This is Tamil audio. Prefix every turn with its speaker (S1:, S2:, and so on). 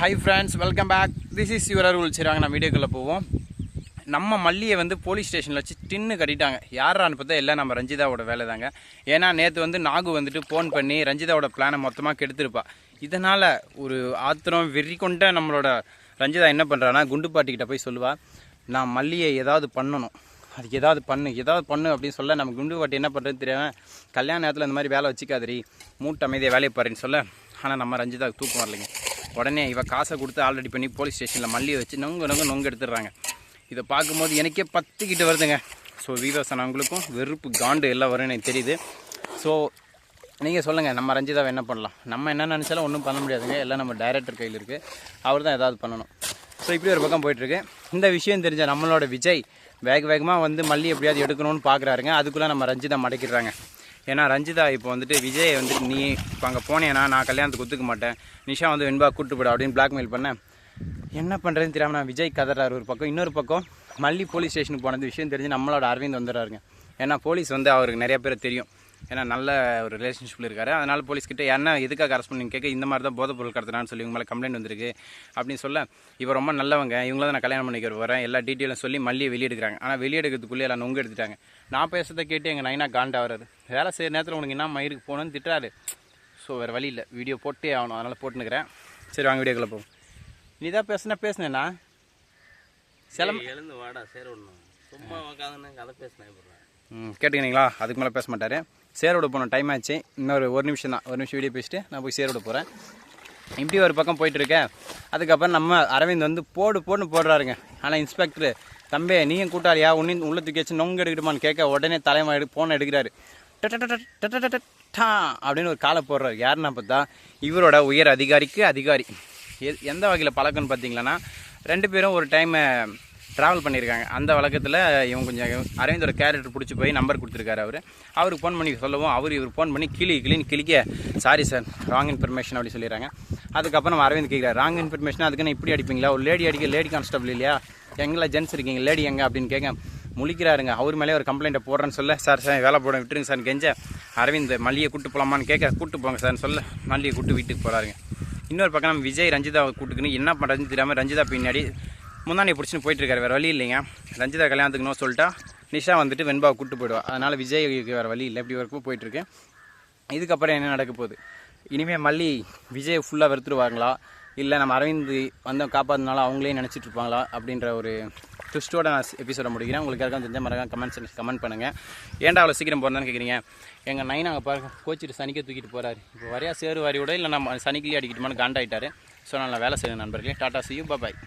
S1: Hi friends welcome back this is your Arul சரிவாங்க நான் வீடியோக்குள்ளே போவோம். நம்ம மல்லியை வந்து போலீஸ் ஸ்டேஷனில் வச்சு டின்னு கட்டிட்டாங்க. யாரான்னு பார்த்தா எல்லாம் நம்ம ரஞ்சிதாவோட வேலை தாங்க ஏன்னா நேற்று வந்து நாகு வந்துட்டு ஃபோன் பண்ணி ரஞ்சிதாவோட பிளானை மொத்தமாக கெடுத்துருப்பா. இதனால் ஒரு ஆத்திரம் வெறி கொண்ட நம்மளோட ரஞ்சிதா என்ன பண்ணுறான்னா குண்டு பாட்டிக்கிட்ட போய் சொல்லுவா நான் மல்லியை ஏதாவது பண்ணணும். அதுக்கு ஏதாவது பண்ணு ஏதாவது பண்ணு அப்படின்னு சொல்ல நம்ம குண்டு பாட்டி என்ன பண்ணுறதுன்னு தெரியாம கல்யாண நேரத்தில் இந்த மாதிரி வேலை வச்சுக்காதரி மூட்டை அமைதியை வேலையை பாருன்னு சொல்ல. ஆனால் நம்ம ரஞ்சிதாவுக்கு தூக்கம் வரலைங்க. உடனே இவ காசை கொடுத்து ஆல்ரெடி பண்ணி போலீஸ் ஸ்டேஷனில் மல்லியை வச்சு நொங்கு நொங்கு நொங்கு எடுத்துடுறாங்க. இதை பார்க்கும்போது எனக்கே பத்துக்கிட்டு வருதுங்க. ஸோ வீவர்ஸானவங்களுக்கும் வெறுப்பு காண்டு எல்லாம் வரும்னு எனக்கு தெரியுது. ஸோ நீங்கள் சொல்லுங்கள் நம்ம ரஞ்சிதாவை என்ன பண்ணலாம்? நம்ம என்ன நினச்சாலும் ஒன்றும் பண்ண முடியாதுங்க. எல்லாம் நம்ம டைரக்டர் கையில் இருக்குது அவர் தான் ஏதாவது பண்ணணும். ஸோ இப்படி ஒரு பக்கம் போயிட்டுருக்கு இந்த விஷயம் தெரிஞ்ச நம்மளோட விஜய் வேக வேகமாக வந்து மல்லி எப்படியாவது எடுக்கணும்னு பார்க்குறாருங்க அதுக்குள்ளே நம்ம ரஞ்சிதா மடக்கிடுறாங்க. ஏன்னா ரஞ்சிதா இப்போ வந்துட்டு விஜய் வந்துட்டு நீ இப்போ அங்கே போனேன்னா நான் கல்யாணத்துக்கு ஒத்துக்க மாட்டேன். நிஷா வந்து வெண்பா கூட்டு போட அப்படின்னு பிளாக்மெயில் பண்ணேன். என்ன பண்ணுறதுன்னு தெரியாமல் நான் விஜய் கதறாரு ஒரு பக்கம். இன்னொரு பக்கம் மல்லி போலீஸ் ஸ்டேஷனுக்கு போனது விஷயம் தெரிஞ்சு நம்மளோட அரவிந்த் வந்துடுறாருங்க. ஏன்னா போலீஸ் வந்து அவருக்கு நிறைய பேர் தெரியும். ஏன்னா நல்ல ஒரு ரிலேஷன்ஷிப்பில் இருக்காரு. அதனால போலீஸ் கிட்ட என்ன எதுக்காக அரெஸ்ட் பண்ணி கேட்க இந்த மாதிரி தான் போதைப் பொருள் கடத்தினான்னு சொல்லி இவங்க மேலே கம்ப்ளைண்ட் வந்திருக்கு. அப்படின்னு சொல்ல இவர் ரொம்ப நல்லவங்க. இவங்கள தான் நான் கல்யாணம் பண்ணிக்க வரேன் எல்லா டீட்டெயிலும் சொல்லி மல்லியை வெளியெடுக்கிறாங்க. ஆனால் வெளியெடுக்கிறதுக்குள்ளே எல்லாம் நொங்கு எடுத்துட்டாங்க. நான் பேசுறதை கேட்டு எங்கள் நைனா காண்டா வராரு வேலை செய்கிற நேரத்தில் உனக்கு என்ன மயிருக்கு போகணும்னு திட்டுறாரு. ஸோ வேறு வழி இல்லை. வீடியோ போட்டே ஆகணும். அதனால் போட்டுனுக்கிறேன் சரி வாங்க வீடியோக்குள்ளே போவோம். நீ தான் பேசுனா பேசுனேண்ணா சிலம்
S2: எழுந்து வாடா சேர சும்மா உட்காந்து கதை பேசினேன்
S1: ம் கேட்டுக்கிறீங்களா? அதுக்கு மேலே பேச மாட்டார். சேரோட போன டைம் ஆச்சு. இன்னொரு ஒரு நிமிஷம் தான். ஒரு நிமிஷம் வீடியோ பேசிட்டு நான் போய் சேரோட போகிறேன் இப்படி ஒரு பக்கம் போயிட்டுருக்கேன் அதுக்கப்புறம் நம்ம அரவிந்த் வந்து போடு போடுன்னு போடுறாருங்க. ஆனால் இன்ஸ்பெக்டர் தம்பி நீயும் கூட்டாளியா? உன்னையும் உள்ள தூக்கி வச்சு நொங்கு எடுக்கட்டுமான்னு கேட்க உடனே தலைமை எடு ஃபோனை எடுக்கிறாரு. டா அப்படின்னு ஒரு காலை போடுறாரு. யாருன்னா பார்த்தா இவரோட உயர் அதிகாரிக்கு அதிகாரி. எந்த வகையில் பழக்கம்னு பார்த்தீங்களன்னா ரெண்டு பேரும் ஒரு டைமை ட்ராவல் பண்ணியிருக்காங்க அந்த வழக்கத்தில் இவங்க கொஞ்சம் அரவிந்தோட கேரக்டர் பிடிச்சி போய் நம்பர் கொடுத்துருக்காரு அவர். அவருக்கு ஃபோன் பண்ணி சொல்லவும் அவர் இவர் ஃபோன் பண்ணி கிளி கிளின்னு கிளிக்க சாரி சார் ராங் இன்ஃபர்மேஷன் அப்படி சொல்லிடுறாங்க. அதுக்கப்புறம் அரவிந்த் கேட்குறாரு ராங் இன்ஃபர்மேஷன் அதுக்குன்னு இப்படி அடிப்பீங்களா? ஒரு லேடி அடிக்க லேடி கான்ஸ்டபிள் இல்லையா? எங்களா ஜென்ஸ் இருக்கீங்க லேடி எங்கே? அப்படின்னு கேட்க முழிக்கிறாருங்க. அவர் மேலே ஒரு கம்ப்ளைண்ட்டை போடுறேன்னு சொல்ல சார் சார் வேலை போட விட்டுருங்க சார் கெஞ்ச அரவிந்த் மல்லியை கூட்டு போகலாமான்னு கேட்க கூட்டு போங்க சார்னு சொல்ல மல்லியை கூட்டு வீட்டுக்கு போகிறாருங்க இன்னொரு பக்கம் நம்ம விஜய் ரஞ்சிதாவை கூட்டுக்குன்னு என்ன பண்ணுறதுன்னு தெரியாமல் ரஞ்சிதா பின்னாடி முந்தானி பிடிச்சின்னு போயிட்டு இருக்காரு வேறு வழி இல்லைங்க. ரஞ்சிதா கல்யாணத்துக்கு நோ சொல்லிட்டா. நிஷா வந்துட்டு வெண்பாவை கூட்டு போயிடுவா. அதனால் விஜய்க்கு வேறு வழி இல்லை. இப்படி வரைக்கும் போயிட்டுருக்கு. இதுக்கப்புறம் என்ன நடக்க போகுது? இனிமேல் மல்லி விஜய் ஃபுல்லாக வெறுத்துருவாங்களா? இல்லை நம்ம அரவிந்த் வந்து காப்பாற்றினால அவங்களே நினச்சிட்டு இருப்பாங்களா அப்படின்ற ஒரு ட்விஸ்ட்டோட நான் எபிசோட முடிக்கிறேன். உங்களுக்கு யாருக்கும் தெரிஞ்ச மறக்காம கமெண்ட்ஸ் கமெண்ட் பண்ணுங்கள் ஏன்டா அவ்வளோ சீக்கிரம் போகிறதான்னு கேட்குறீங்க எங்கள் நைன் அங்கே பாருங்க. கோச்சிட்டு சனிக்கே தூக்கிட்டு போகிறாரு இப்போ வரையா சேரு வாரியோட இல்லை நம்ம சனிக்கிலேயே அடிக்கட்டுமான்னு காண்டாயிட்டாரு. ஸோ நான் வேலை செய்யணும் நண்பர்களே. டாட்டா சியூ பாய்